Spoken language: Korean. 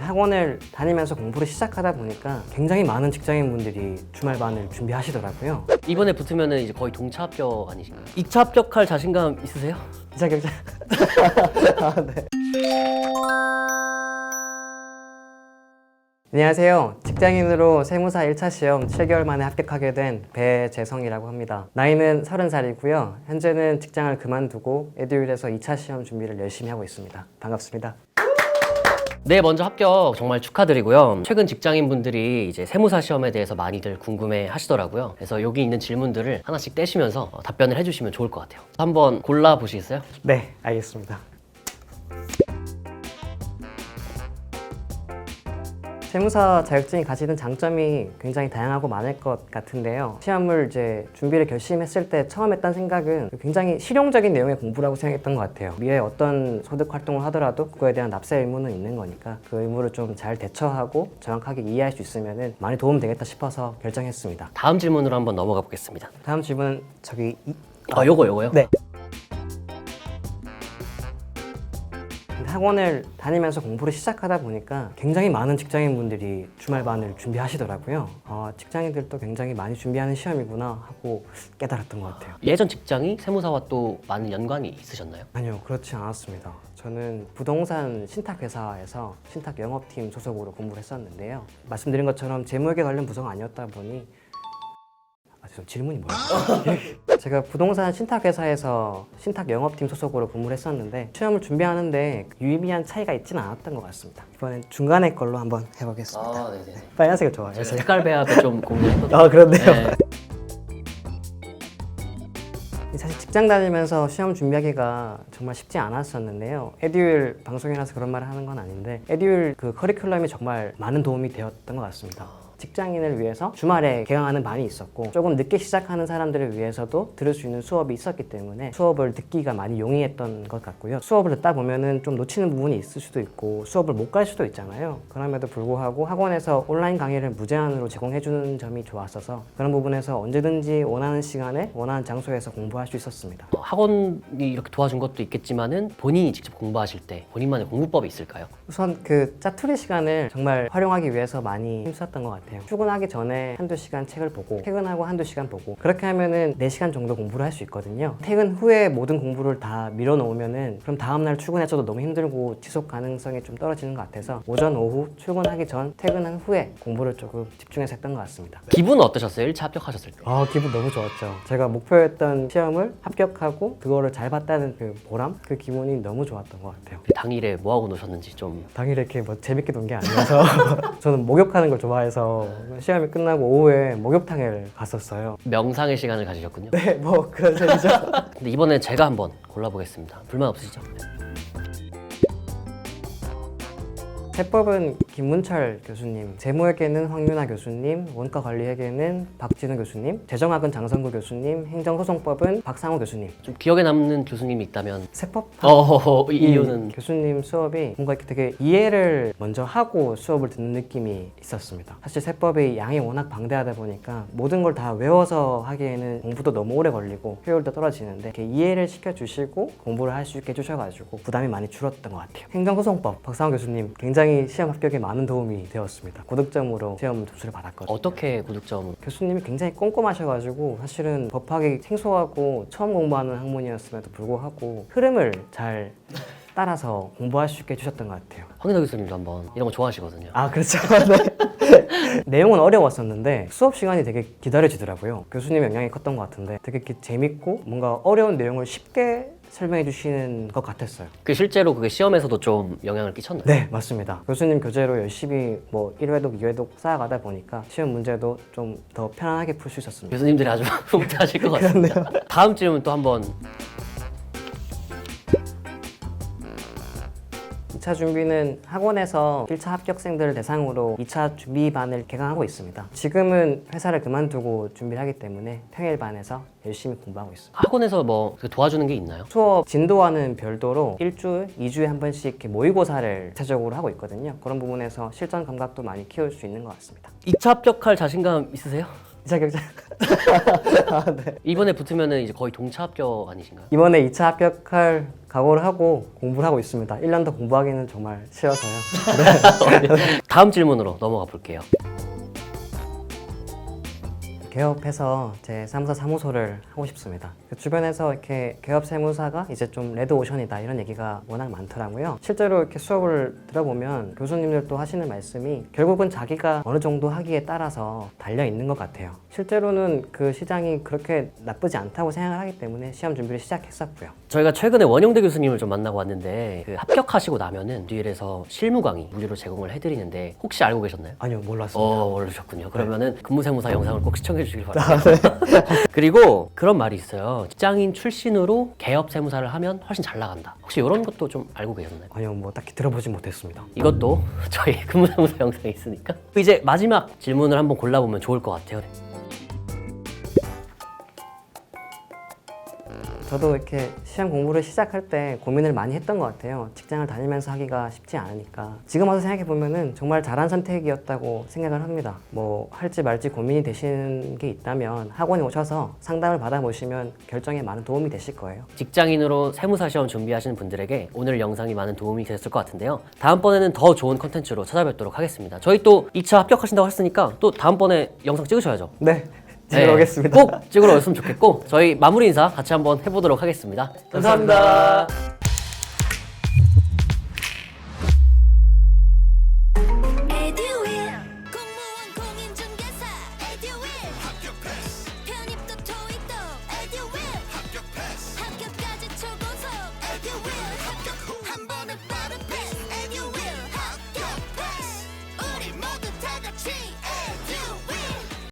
학원을 다니면서 공부를 시작하다 보니까 굉장히 많은 직장인분들이 주말반을 준비하시더라고요. 이번에 붙으면은 이제 거의 동차 합격 아니신가요? 2차 합격할 자신감 있으세요? 경쟁. 아, 네. 안녕하세요. 직장인으로 세무사 1차 시험 7개월 만에 합격하게 된 배재성이라고 합니다. 나이는 30살이고요. 현재는 직장을 그만두고 에듀윌에서 2차 시험 준비를 열심히 하고 있습니다. 반갑습니다. 네, 먼저 합격 정말 축하드리고요. 최근 직장인분들이 이제 세무사 시험에 대해서 많이들 궁금해 하시더라고요. 그래서 여기 있는 질문들을 하나씩 떼시면서 어, 답변을 해주시면 좋을 것 같아요. 한번 골라 보시겠어요? 네, 알겠습니다. 세무사 자격증이 가지는 장점이 굉장히 다양하고 많을 것 같은데요. 시험을 이제 준비를 결심했을 때 처음 했던 생각은 굉장히 실용적인 내용의 공부라고 생각했던 것 같아요. 미래에 어떤 소득 활동을 하더라도 그거에 대한 납세 의무는 있는 거니까 그 의무를 좀 잘 대처하고 정확하게 이해할 수 있으면 많이 도움 되겠다 싶어서 결정했습니다. 다음 질문으로 한번 넘어가 보겠습니다. 다음 질문은 저기 이- 아, 요거 요거요? 네. 학원을 다니면서 공부를 시작하다 보니까 굉장히 많은 직장인분들이 주말반을 준비하시더라고요. 어, 직장인들도 굉장히 많이 준비하는 시험이구나 하고 깨달았던 것 같아요. 예전 직장이 세무사와 또 많은 연관이 있으셨나요? 아니요, 그렇지 않았습니다. 저는 부동산 신탁회사에서 신탁 영업팀 소속으로 공부를 했었는데요. 말씀드린 것처럼 재무회계 관련 부서가 아니었다 보니 아, 죄송 질문이 뭐였죠? 제가 부동산 신탁회사에서 신탁 영업팀 소속으로 근무를 했었는데 시험을 준비하는데 유의미한 차이가 있지는 않았던 것 같습니다. 이번엔 중간에 걸로 한번 해보겠습니다. 아, 네네. 빨간색을 좋아해요. 제가. 색깔 배합에 좀 고민했거든요. 아 그런데요. 네. 사실 직장 다니면서 시험 준비하기가 정말 쉽지 않았었는데요. 에듀윌 방송이라서 그런 말을 하는 건 아닌데 에듀윌 그 커리큘럼이 정말 많은 도움이 되었던 것 같습니다. 직장인을 위해서 주말에 개강하는 반이 있었고 조금 늦게 시작하는 사람들을 위해서도 들을 수 있는 수업이 있었기 때문에 수업을 듣기가 많이 용이했던 것 같고요. 수업을 듣다 보면은 좀 놓치는 부분이 있을 수도 있고 수업을 못 갈 수도 있잖아요. 그럼에도 불구하고 학원에서 온라인 강의를 무제한으로 제공해주는 점이 좋았어서 그런 부분에서 언제든지 원하는 시간에 원하는 장소에서 공부할 수 있었습니다. 어, 학원이 이렇게 도와준 것도 있겠지만은 본인이 직접 공부하실 때 본인만의 공부법이 있을까요? 우선 그 짜투리 시간을 정말 활용하기 위해서 많이 힘썼던 것 같아요. 출근하기 전에 한두 시간 책을 보고 퇴근하고 한두 시간 보고 그렇게 하면은 네시간 정도 공부를 할 수 있거든요. 퇴근 후에 모든 공부를 다 밀어놓으면은 그럼 다음날 출근해서도 너무 힘들고 지속 가능성이 좀 떨어지는 것 같아서 오전, 오후 출근하기 전, 퇴근한 후에 공부를 조금 집중해서 했던 것 같습니다. 기분은 어떠셨어요? 1차 합격하셨을 때? 아 기분 너무 좋았죠. 제가 목표했던 시험을 합격하고 그거를 잘 봤다는 그 보람, 그 기분이 너무 좋았던 것 같아요. 당일에 뭐 하고 노셨는지 좀 당일에 이렇게 뭐 재밌게 논 게 아니어서 저는 목욕하는 걸 좋아해서 시험이 끝나고 오후에 목욕탕을 갔었어요. 명상의 시간을 가지셨군요. 네, 뭐 그런 셈이죠. 근데 이번에 제가 한번 골라보겠습니다. 불만 없으시죠? 해법은 김문철 교수님, 재무회계는 황윤아 교수님, 원가관리회계는 박진우 교수님, 재정학은 장성구 교수님, 행정소송법은 박상호 교수님. 좀 기억에 남는 교수님이 있다면 세법 어이이 이유는 교수님 수업이 뭔가 이렇게 되게 이해를 먼저 하고 수업을 듣는 느낌이 있었습니다. 사실 세법의 양이 워낙 방대하다 보니까 모든 걸 다 외워서 하기에는 공부도 너무 오래 걸리고 효율도 떨어지는데 이렇게 이해를 시켜주시고 공부를 할 수 있게 해주셔가지고 부담이 많이 줄었던 것 같아요. 행정소송법 박상호 교수님 굉장히 시험 합격에 많은 도움이 되었습니다. 고득점으로 시험 점수를 받았거든요. 어떻게 고득점 교수님이 굉장히 꼼꼼하셔가지고 사실은 법학이 생소하고 처음 공부하는 학문이었음에도 불구하고 흐름을 잘 따라서 공부할 수 있게 해주셨던 것 같아요. 황인호 교수님도 한번 이런 거 좋아하시거든요. 아 그렇죠. 네. 내용은 어려웠었는데 수업 시간이 되게 기다려지더라고요. 교수님 영향이 컸던 것 같은데 되게 재밌고 뭔가 어려운 내용을 쉽게 설명해 주시는 것 같았어요. 그 실제로 그게 시험에서도 좀 영향을 끼쳤나요? 네, 맞습니다. 교수님 교재로 열심히 뭐 1회독, 2회독 쌓아가다 보니까 시험 문제도 좀 더 편안하게 풀 수 있었습니다. 교수님들이 아주 흐뭇하실 것 같습니다. 다음 질문 또 한번 2차 준비는 학원에서 1차 합격생들을 대상으로 2차 준비반을 개강하고 있습니다. 지금은 회사를 그만두고 준비를 하기 때문에 평일반에서 열심히 공부하고 있습니다. 학원에서 뭐 도와주는 게 있나요? 수업 진도와는 별도로 1주, 2주에 한 번씩 이렇게 모의고사를 구체적으로 하고 있거든요. 그런 부분에서 실전 감각도 많이 키울 수 있는 것 같습니다. 2차 합격할 자신감 있으세요? 2차 경쟁 이번에 붙으면은 이제 거의 동차 합격 아니신가요? 이번에 2차 합격할 각오를 하고 공부를 하고 있습니다. 1년 더 공부하기는 정말 싫어서요. 다음 질문으로 넘어가 볼게요. 개업해서 제 사무사 사무소를 하고 싶습니다. 그 주변에서 이렇게 개업 세무사가 이제 좀 레드 오션이다 이런 얘기가 워낙 많더라고요. 실제로 이렇게 수업을 들어보면 교수님들도 하시는 말씀이 결국은 자기가 어느 정도 하기에 따라서 달려 있는 것 같아요. 실제로는 그 시장이 그렇게 나쁘지 않다고 생각을 하기 때문에 시험 준비를 시작했었고요. 저희가 최근에 원영대 교수님을 좀 만나고 왔는데 그 합격하시고 나면은 뒤에서 실무 강의 무료로 제공을 해드리는데 혹시 알고 계셨나요? 아니요, 몰랐습니다. 어, 모르셨군요. 그러면은 근무세무사 영상을 꼭 시청해 주시길 바랍니다. 그리고 그런 말이 있어요. 직장인 출신으로 개업 세무사를 하면 훨씬 잘 나간다. 혹시 이런 것도 좀 알고 계셨나요? 아니요, 뭐 딱히 들어보진 못했습니다. 이것도 저희 근무세무사 영상에 있으니까 이제 마지막 질문을 한번 골라보면 좋을 것 같아요. 저도 이렇게 시험 공부를 시작할 때 고민을 많이 했던 것 같아요. 직장을 다니면서 하기가 쉽지 않으니까. 지금 와서 생각해 보면은 정말 잘한 선택이었다고 생각을 합니다. 뭐 할지 말지 고민이 되시는 게 있다면 학원에 오셔서 상담을 받아보시면 결정에 많은 도움이 되실 거예요. 직장인으로 세무사 시험 준비하시는 분들에게 오늘 영상이 많은 도움이 됐을 것 같은데요. 다음번에는 더 좋은 컨텐츠로 찾아뵙도록 하겠습니다. 저희 또 2차 합격하신다고 했으니까 또 다음번에 영상 찍으셔야죠. 네, 네, 찍으러 오겠습니다. 꼭 찍으러 오셨으면 좋겠고 저희 마무리 인사 같이 한번 해보도록 하겠습니다 감사합니다.